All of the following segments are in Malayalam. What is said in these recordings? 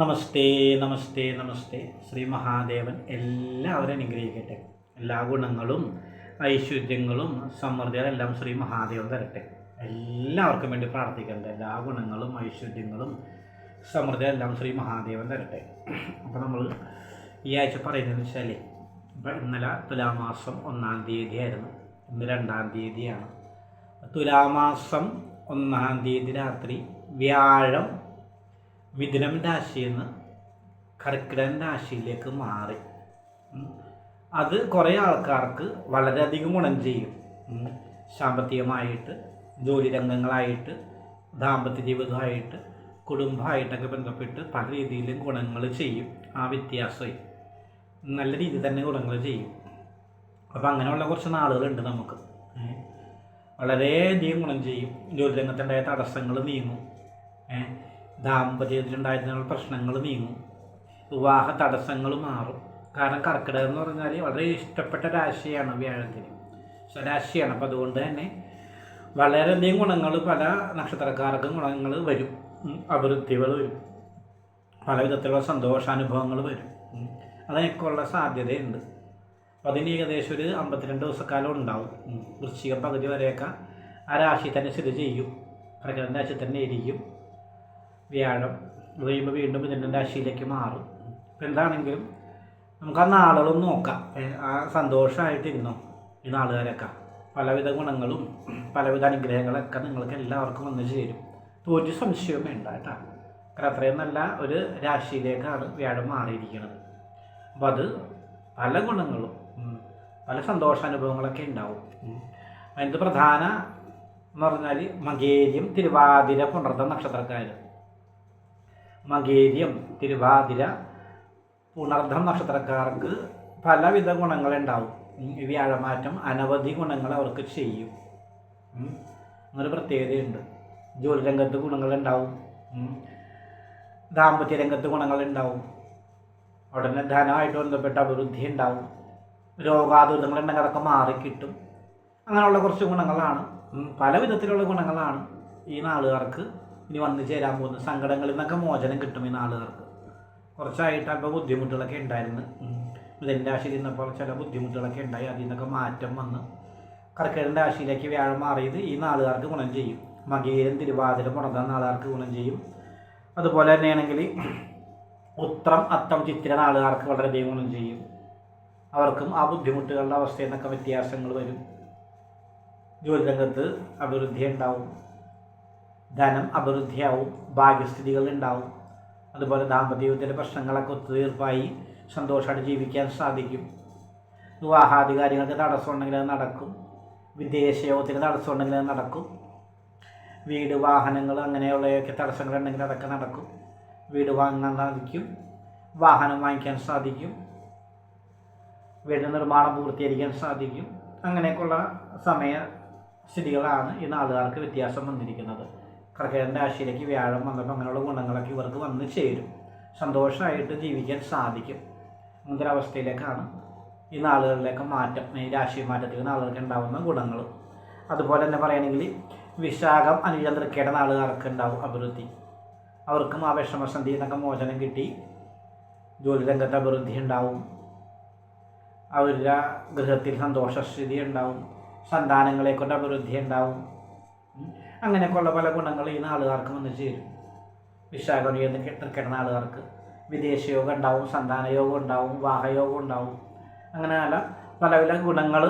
നമസ്തേ നമസ്തേ നമസ്തേ. ശ്രീ മഹാദേവൻ എല്ലാവരും അനുഗ്രഹിക്കട്ടെ. എല്ലാ ഗുണങ്ങളും ഐശ്വര്യങ്ങളും സമൃദ്ധികളും എല്ലാം ശ്രീ മഹാദേവൻ തരട്ടെ. എല്ലാവർക്കും വേണ്ടി പ്രാർത്ഥിക്കേണ്ട എല്ലാ ഗുണങ്ങളും ഐശ്വര്യങ്ങളും സമൃദ്ധികളും എല്ലാം ശ്രീ മഹാദേവൻ തരട്ടെ. അപ്പോൾ നമ്മൾ ഈ ആഴ്ച പറയുന്നത് വെച്ചാൽ ഇപ്പം ഇന്നലെ തുലാമാസം ഒന്നാം തീയതി ആയിരുന്നു. ഇന്ന് രണ്ടാം തീയതിയാണ്. തുലാമാസം ഒന്നാം തീയതി രാത്രി വ്യാഴം മിഥുനം രാശിയിൽ നിന്ന് കർക്കിടകൻ രാശിയിലേക്ക് മാറി. അത് കുറേ ആൾക്കാർക്ക് വളരെയധികം ഗുണം ചെയ്യും. സാമ്പത്തികമായിട്ട് ജോലി രംഗങ്ങളായിട്ട് ദാമ്പത്യ ജീവിതമായിട്ട് കുടുംബമായിട്ടൊക്കെ ബന്ധപ്പെട്ട് പല രീതിയിലും ഗുണങ്ങൾ ചെയ്യും ആ വ്യത്യാസമായി നല്ല രീതിയിൽ തന്നെ ഗുണങ്ങൾ ചെയ്യും. അപ്പം അങ്ങനെയുള്ള കുറച്ച് നാളുകളുണ്ട് നമുക്ക്. വളരെയധികം ഗുണം ചെയ്യും. ജോലി രംഗത്തുണ്ടായ തടസ്സങ്ങൾ നീങ്ങും. ദാമ്പത്യത്തിലുണ്ടായിരുന്ന പ്രശ്നങ്ങൾ നീങ്ങും. വിവാഹ തടസ്സങ്ങൾ മാറും. കാരണം കർക്കിടകം എന്ന് പറഞ്ഞാൽ വളരെ ഇഷ്ടപ്പെട്ട രാശിയാണ് വ്യാഴത്തിന്. സ്വരാശിയാണ്. അപ്പോൾ അതുകൊണ്ട് തന്നെ വളരെയധികം ഗുണങ്ങൾ പല നക്ഷത്രക്കാർക്കും ഗുണങ്ങൾ വരും. അഭിവൃദ്ധികൾ വരും. പല വിധത്തിലുള്ള സന്തോഷാനുഭവങ്ങൾ വരും. അതിനൊക്കെയുള്ള സാധ്യതയുണ്ട്. അതിന് ഏകദേശം ഒരു അമ്പത്തിരണ്ട് ദിവസക്കാലം ഉണ്ടാവും. വൃശ്ചികം പകുതി വരെയൊക്കെ ആ രാശി തന്നെ സ്ഥിതി ചെയ്യും. പ്രകടന രാശി തന്നെ ഇരിക്കും വ്യാഴം അത് കഴിയുമ്പോൾ വീണ്ടും ഇതിന്റെ രാശിയിലേക്ക് മാറും. ഇപ്പം എന്താണെങ്കിലും നമുക്ക് ആ നാളുകളും നോക്കാം. ആ സന്തോഷമായിട്ടിരുന്നു ഈ നാളുകാരൊക്കെ? പലവിധ ഗുണങ്ങളും പലവിധ അനുഗ്രഹങ്ങളൊക്കെ നിങ്ങൾക്ക് എല്ലാവർക്കും വന്നു ചേരും. ഒരു സംശയവും വേണ്ട കേട്ടോ. കാരണം അത്രയും നല്ല ഒരു രാശിയിലേക്കാണ് വ്യാഴം മാറിയിരിക്കുന്നത്. അപ്പം അത് പല ഗുണങ്ങളും പല സന്തോഷാനുഭവങ്ങളൊക്കെ ഉണ്ടാവും. അതിന്റെ പ്രധാന എന്ന് പറഞ്ഞാൽ മകേരിയം തിരുവാതിര പുണർത്ത നക്ഷത്രക്കാർ മകേരിയം തിരുവാതിര പുണർദ്ധം നക്ഷത്രക്കാർക്ക് പലവിധ ഗുണങ്ങളുണ്ടാവും വ്യാഴമാറ്റം അനവധി ഗുണങ്ങൾ അവർക്ക് ചെയ്യും. അങ്ങനെ പ്രത്യേകതയുണ്ട് ജോലി രംഗത്ത് ഗുണങ്ങളുണ്ടാവും. ദാമ്പത്യ രംഗത്ത് ഗുണങ്ങളുണ്ടാവും ഉടനെ ധനമായിട്ട് ബന്ധപ്പെട്ട അഭിവൃദ്ധി ഉണ്ടാവും രോഗാതുരിതങ്ങളുണ്ടെങ്കിൽ അതൊക്കെ മാറിക്കിട്ടും അങ്ങനെയുള്ള കുറച്ച് ഗുണങ്ങളാണ്. പല വിധത്തിലുള്ള ഗുണങ്ങളാണ് ഈ നാളുകാർക്ക് ഇനി വന്നു ചേരാൻ പോകുന്ന. സങ്കടങ്ങളിൽ നിന്നൊക്കെ മോചനം കിട്ടും ഈ നാളുകാർക്ക്. കുറച്ചായിട്ട് അല്പം ബുദ്ധിമുട്ടുകളൊക്കെ ഉണ്ടായിരുന്നു. ബുധന്റെ രാശിയിൽ നിന്നപ്പോൾ ചില ബുദ്ധിമുട്ടുകളൊക്കെ ഉണ്ടായി. അതിൽ നിന്നൊക്കെ മാറ്റം വന്ന്. കർക്കിടന്റെ രാശിയിലേക്ക് വ്യാഴം മാറിയത് ഈ നാളുകാർക്ക് ഗുണം ചെയ്യും. മകീരം തിരുവാതിര പുറത്ത നാളുകാർക്ക് ഗുണം ചെയ്യും. അതുപോലെ തന്നെയാണെങ്കിൽ ഉത്രം അത്തം ചിത്തിര നാളുകാർക്ക് വളരെയധികം ഗുണം ചെയ്യും. അവർക്കും ആ ബുദ്ധിമുട്ടുകളുടെ അവസ്ഥയിൽ നിന്നൊക്കെ വ്യത്യാസങ്ങൾ വരും. ജോലി രംഗത്ത് അഭിവൃദ്ധി ഉണ്ടാവും. ധനം അഭിവൃദ്ധിയാവും ഭാഗ്യസ്ഥിതികൾ ഉണ്ടാവും. അതുപോലെ ദാമ്പത്യത്തിന്റെ പ്രശ്നങ്ങളൊക്കെ ഒത്തുതീർപ്പായി സന്തോഷമായിട്ട് ജീവിക്കാൻ സാധിക്കും. വിവാഹാധികാരികൾക്ക് തടസ്സമുണ്ടെങ്കിൽ അത് നടക്കും. വിദേശയോഗത്തിന് തടസ്സമുണ്ടെങ്കിൽ അത് നടക്കും. വീട് വാഹനങ്ങൾ അങ്ങനെയുള്ളതൊക്കെ തടസ്സങ്ങളുണ്ടെങ്കിൽ അതൊക്കെ നടക്കും. വീട് വാങ്ങാൻ സാധിക്കും. വാഹനം വാങ്ങിക്കാൻ സാധിക്കും. വീട് നിർമ്മാണം പൂർത്തീകരിക്കാൻ സാധിക്കും. അങ്ങനെയൊക്കെയുള്ള സമയ സ്ഥിതികളാണ് ഈ നാളുകാർക്ക് വ്യത്യാസം വന്നിരിക്കുന്നത്. കർക്കിടകൻ രാശിയിലേക്ക് വ്യാഴം വന്നപ്പോൾ അങ്ങനെയുള്ള ഗുണങ്ങളൊക്കെ ഇവർക്ക് വന്ന് ചേരും. സന്തോഷമായിട്ട് ജീവിക്കാൻ സാധിക്കും. അവസ്ഥയിലേക്കാണ് ഈ നാളുകളിലേക്ക് മാറ്റം ഈ രാശി മാറ്റത്തിൽ നാളുകൾക്ക് ഉണ്ടാകുന്ന ഗുണങ്ങൾ അതുപോലെ തന്നെ പറയുകയാണെങ്കിൽ വിശാഖം അനുജം തൃക്കയുടെ നാളുകാർക്ക് ഉണ്ടാവും അഭിവൃദ്ധി. അവർക്കും ആ വിഷമസന്ധിയിൽ നിന്നൊക്കെ മോചനം കിട്ടി. ജോലി രംഗത്ത് അഭിവൃദ്ധി ഉണ്ടാവും. അവരുടെ ഗൃഹത്തിൽ സന്തോഷസ്ഥിതി ഉണ്ടാവും. സന്താനങ്ങളെ കൊണ്ട് അഭിവൃദ്ധി ഉണ്ടാവും. അങ്ങനെയൊക്കെയുള്ള പല ഗുണങ്ങൾ ഈ നാളുകാർക്ക് വന്ന് ചേരും. വിശാഖം കിടക്കുന്ന ആളുകാർക്ക് വിദേശയോഗം ഉണ്ടാവും സന്താന യോഗം ഉണ്ടാവും വാഹയോഗം ഉണ്ടാവും. അങ്ങനെ പല പല ഗുണങ്ങൾ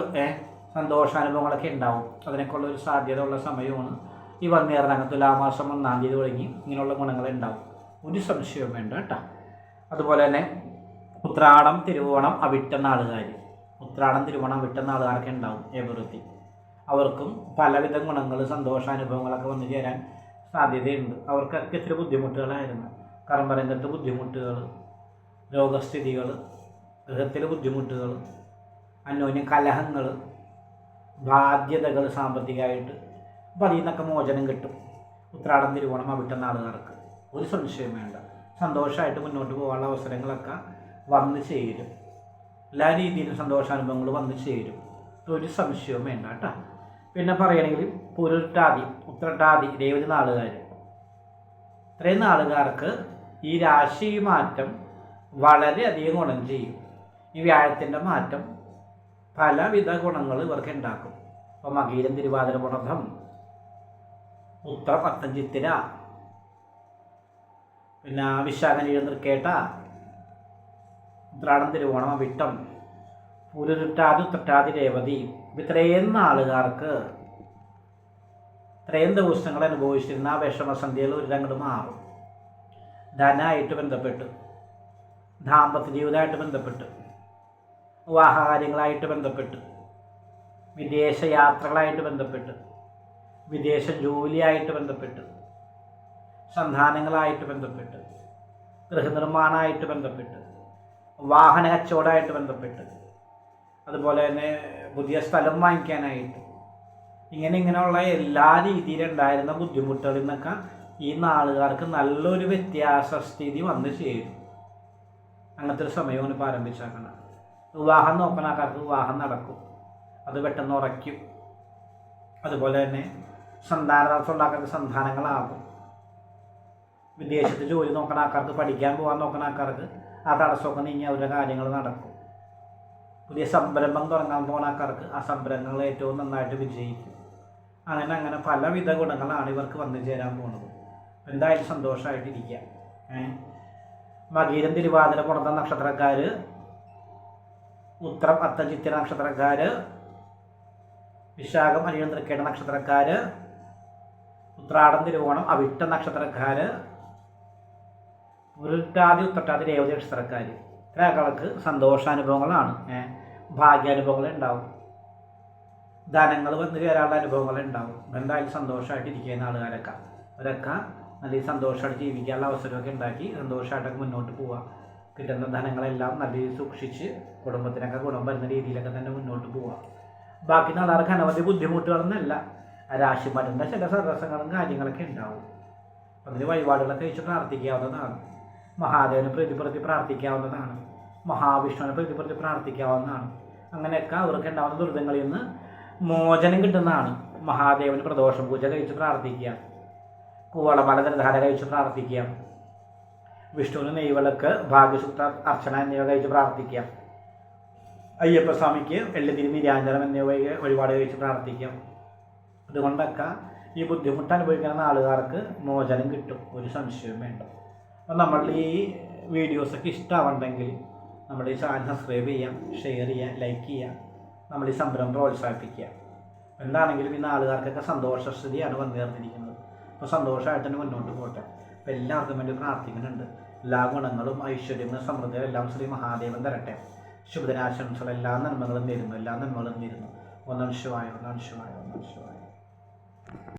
സന്തോഷാനുഭവങ്ങളൊക്കെ ഉണ്ടാവും. അതിനൊക്കെയുള്ള ഒരു സാധ്യത ഉള്ള സമയമാണ്. ഈ വന്നേറിനകം തുലാമാസം ഒന്നാം തീയതി തുടങ്ങി ഇങ്ങനെയുള്ള ഗുണങ്ങൾ ഉണ്ടാവും. ഒരു സംശയവും വേണ്ട കേട്ടോ. അതുപോലെ തന്നെ ഉത്രാടം തിരുവോണം അവിട്ട നാളുകാർ ഉത്രാടം തിരുവോണം അവിട്ട ആളുകാർക്ക് ഉണ്ടാവും അഭിവൃദ്ധി അവർക്കും പലവിധ ഗുണങ്ങൾ സന്തോഷാനുഭവങ്ങളൊക്കെ വന്നു ചേരാൻ സാധ്യതയുണ്ട്. അവർക്കൊക്കെ ഇത്തിരി ബുദ്ധിമുട്ടുകളായിരുന്നു. കർമ്മരംഗത്ത് ബുദ്ധിമുട്ടുകൾ രോഗസ്ഥിതികൾ ഗൃഹത്തിലെ ബുദ്ധിമുട്ടുകൾ അന്യോന്യ കലഹങ്ങൾ ബാധ്യതകൾ സാമ്പത്തികമായിട്ട് അപ്പോൾ അതിൽ നിന്നൊക്കെ മോചനം കിട്ടും. ഉത്രാടം തിരുവോണം അവിട്ട നാളുകാർക്ക്. ഒരു സംശയം വേണ്ട. സന്തോഷമായിട്ട് മുന്നോട്ട് പോകാനുള്ള അവസരങ്ങളൊക്കെ വന്നു ചേരും. എല്ലാ രീതിയിലും സന്തോഷാനുഭവങ്ങൾ വന്നു ചേരും. ഒരു സംശയവും വേണ്ട കേട്ടോ. പിന്നെ പറയുകയാണെങ്കിൽ പുരുട്ടാതി ഉത്രട്ടാതി രേവതി നാളുകാർ ഇത്രയും നാളുകാർക്ക് ഈ രാശി മാറ്റം വളരെയധികം ഗുണം ചെയ്യും. ഈ വ്യാഴത്തിന്റെ മാറ്റം പലവിധ ഗുണങ്ങൾ ഇവർക്ക് ഉണ്ടാക്കും അപ്പോൾ മകീരം തിരുവാതിര പുണർദ്ധം ഉത്ര പത്തഞ്ചിത്തിര പിന്നെ വിശാഖനീഴ തൃക്കേട്ട ഉത്രാടം തിരുവോണം വിട്ടം പുരുരുട്ടാതി തട്ടാതി രേവതി. ഇത്രയും ആളുകാർക്ക് ഇത്രയും ദിവസങ്ങൾ അനുഭവിച്ചിരുന്ന ആ വിഷമസന്ധ്യയിൽ ഒരു രംഗം മാറും. ധനമായിട്ട് ബന്ധപ്പെട്ട് ദാമ്പത്യ ജീവിതമായിട്ട് ബന്ധപ്പെട്ട് വിവാഹകാര്യങ്ങളായിട്ട് ബന്ധപ്പെട്ട് വിദേശ യാത്രകളായിട്ട് ബന്ധപ്പെട്ട് വിദേശ ജോലിയായിട്ട് ബന്ധപ്പെട്ട് സന്താനങ്ങളായിട്ട് ബന്ധപ്പെട്ട് ഗൃഹനിർമ്മാണമായിട്ട് ബന്ധപ്പെട്ട് വാഹന കച്ചവടമായിട്ട് ബന്ധപ്പെട്ട് അതുപോലെ തന്നെ പുതിയ സ്ഥലം വാങ്ങിക്കാനായിട്ട്. ഇങ്ങനെ ഇങ്ങനെയുള്ള എല്ലാ രീതിയിലുണ്ടായിരുന്ന ബുദ്ധിമുട്ടുകളിൽ നിന്നൊക്കെ ഈ നാളുകാർക്ക് നല്ലൊരു വ്യത്യാസ സ്ഥിതി വന്ന് ചേരും. അങ്ങനത്തെ ഒരു സമയമാണ് ഇപ്പോൾ ആരംഭിച്ചേക്കണം വിവാഹം നോക്കുന്ന ആൾക്കാർക്ക് വിവാഹം നടക്കും. അത് പെട്ടെന്ന് ഉറയ്ക്കും. അതുപോലെ തന്നെ സന്താനതടസ്സമുള്ള ആൾക്കാർക്ക് സന്താനങ്ങളാകും. വിദേശത്ത് ജോലി നോക്കുന്ന ആൾക്കാർക്ക് പഠിക്കാൻ പോകാൻ നോക്കുന്ന ആൾക്കാർക്ക് ആ തടസ്സമൊക്കെ നീങ്ങി അവരുടെ കാര്യങ്ങൾ നടക്കും. പുതിയ സംരംഭം തുടങ്ങാൻ പോകുന്ന ആൾക്കാർക്ക് ആ സംരംഭങ്ങൾ ഏറ്റവും നന്നായിട്ട് വിജയിക്കും. അങ്ങനെ അങ്ങനെ പലവിധ ഗുണങ്ങളാണ് ഇവർക്ക് വന്നു ചേരാൻ പോകുന്നത് എന്തായാലും സന്തോഷമായിട്ടിരിക്കുക ഏഹ് മകീരം തിരുവാതിര പുറത്ത നക്ഷത്രക്കാർ ഉത്തരം അത്തചിത്തിര നക്ഷത്രക്കാർ വിശാഖം അനിഴം തൃക്കേട നക്ഷത്രക്കാർ ഉത്രാടം തിരുവോണം അവിട്ട നക്ഷത്രക്കാർ ഉരുട്ടാതി ഉത്തട്ടാതി രേവതി നക്ഷത്രക്കാർ ഇത്രയാൾക്ക് സന്തോഷാനുഭവങ്ങളാണ്. ഏഹ് ഭാഗ്യാനുഭവങ്ങൾ ഉണ്ടാവും ധനങ്ങൾ വന്നു കയറാനുള്ള അനുഭവങ്ങൾ ഉണ്ടാവും എന്തായാലും സന്തോഷമായിട്ട് ഇരിക്കുന്ന ആളുകാരൊക്കെ അവരൊക്കെ നല്ല സന്തോഷമായിട്ട് ജീവിക്കാനുള്ള അവസരമൊക്കെ ഉണ്ടാക്കി സന്തോഷമായിട്ടൊക്കെ മുന്നോട്ട് പോവാം കിട്ടുന്ന ധനങ്ങളെല്ലാം നല്ല രീതിയിൽ സൂക്ഷിച്ച് കുടുംബത്തിനൊക്കെ ഗുണം വരുന്ന രീതിയിലൊക്കെ തന്നെ മുന്നോട്ട് പോവാം ബാക്കി നാളുകാർക്ക് അനവധി ബുദ്ധിമുട്ടുകളൊന്നുമല്ല. രാശി മരുന്ന ചില സദസ്സങ്ങളും കാര്യങ്ങളൊക്കെ ഉണ്ടാവും. അതിന് വഴിപാടുകളൊക്കെ വെച്ച് പ്രാർത്ഥിക്കാവുന്നതാണ്. മഹാദേവന് പ്രതിപ്രതി പ്രാർത്ഥിക്കാവുന്നതാണ്. മഹാവിഷ്ണുവിനെ പ്രതിപ്രതി പ്രാർത്ഥിക്കാവുന്നതാണ്. അങ്ങനെയൊക്കെ അവർക്ക് ഉണ്ടാവുന്ന ദുരിതങ്ങളിൽ നിന്ന് മോചനം കിട്ടുന്നതാണ്. മഹാദേവന് പ്രദോഷ പൂജ കഴിച്ച് പ്രാർത്ഥിക്കുക. കൂവളമല ധാര കഴിച്ച് പ്രാർത്ഥിക്കുക. വിഷ്ണുവിന് നെയ്വിളക്ക് ഭാഗ്യസൂത്ര അർച്ചന എന്നിവ കഴിച്ച് പ്രാർത്ഥിക്കുക. അയ്യപ്പസ്വാമിക്ക് വെള്ളിതിരി നിരാഞ്ജനം എന്നിവ ഒരുപാട് കഴിച്ച് പ്രാർത്ഥിക്കാം അതുകൊണ്ടൊക്കെ ഈ ബുദ്ധിമുട്ട് അനുഭവിക്കുന്ന ആളുകാർക്ക് മോചനം കിട്ടും. ഒരു സംശയവും വേണ്ട. അപ്പം നമ്മളുടെ ഈ വീഡിയോസൊക്കെ ഇഷ്ടമാവുണ്ടെങ്കിൽ നമ്മുടെ ഈ ചാനൽ സബ്സ്ക്രൈബ് ചെയ്യാം ഷെയർ ചെയ്യാം ലൈക്ക് ചെയ്യാം നമ്മൾ ഈ സംരംഭം പ്രോത്സാഹിപ്പിക്കുക. എന്താണെങ്കിലും ഇന്ന് ആളുകാർക്കൊക്കെ സന്തോഷസ്ഥിതിയാണ് വന്നു ചേർന്നിരിക്കുന്നത് അപ്പോൾ സന്തോഷമായിട്ട് തന്നെ മുന്നോട്ട് പോട്ടെ. അപ്പോൾ എല്ലാവർക്കും വേണ്ടി പ്രാർത്ഥിക്കുന്നുണ്ട്. എല്ലാ ഗുണങ്ങളും ഐശ്വര്യങ്ങളും സമൃദ്ധിയും എല്ലാം ശ്രീ മഹാദേവൻ തരട്ടെ. ശുഭദിനാശംസകൾ എല്ലാ നന്മകളും നേരുന്നു എല്ലാ നന്മകളും നേരുന്നു ഒന്നാം ശിവായ ഒന്നാം ഒന്നാം